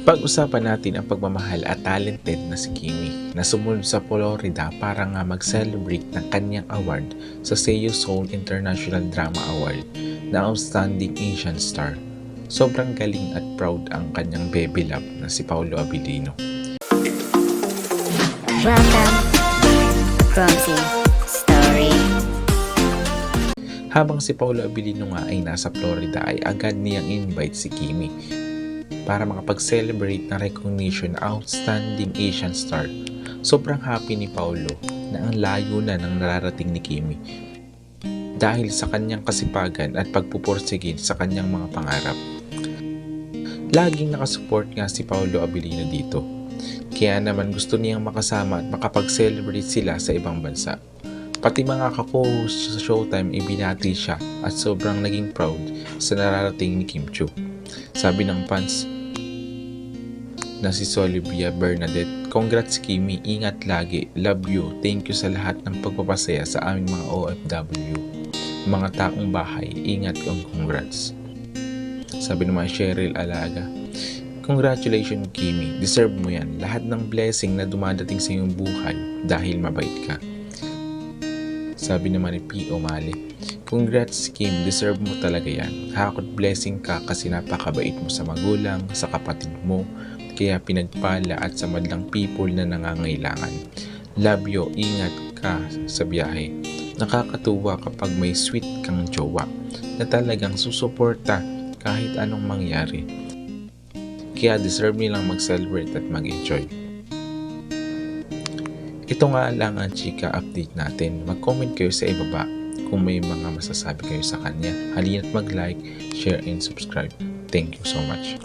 Pag-usapan natin ang pagmamahal at talented na si Kimi na sumunod sa Florida para nga mag-celebrate ng kanyang award sa Seiyu Seoul International Drama Award na Outstanding Asian Star. Sobrang galing at proud ang kanyang baby love na si Paolo Abilino. Habang si Paolo Abilino nga ay nasa Florida ay agad niyang invite si Kimi para makapag-celebrate ng recognition Outstanding Asian Star. Sobrang happy ni Paolo na ang layo na ng nararating ni Kimi dahil sa kanyang kasipagan at pagpupursigin sa kanyang mga pangarap. Laging nakasupport nga si Paolo Abilino dito. Kaya naman gusto niyang makasama at makapag-celebrate sila sa ibang bansa. Pati mga ka-host sa Showtime ay binati siya at sobrang naging proud sa nararating ni Kim Chu. Sabi ng fans na si Solivia Bernadette, Congrats Kimi, ingat lagi, love you, thank you sa lahat ng pagpapasaya sa aming mga OFW. Mga taong bahay, ingat kang congrats. Sabi naman Cheryl Alaga, Congratulations Kimi, deserve mo yan. Lahat ng blessing na dumadating sa iyong buhay dahil mabait ka. Sabi naman ni P. O'Malley, Congrats Kim, deserve mo talaga yan. Hakot blessing ka kasi napakabait mo sa magulang, sa kapatid mo, kaya pinagpala at sa madlang people na nangangailangan. You, ingat ka sa biyahe. Nakakatuwa kapag may sweet kang jowa na talagang susuporta kahit anong mangyari. Kaya deserve nilang mag-celebrate at mag-enjoy. Ito nga lang ang chika update natin. Mag-comment kayo sa ibaba kung may mga masasabi kayo sa kanya. Halina't mag-like, share, and subscribe. Thank you so much.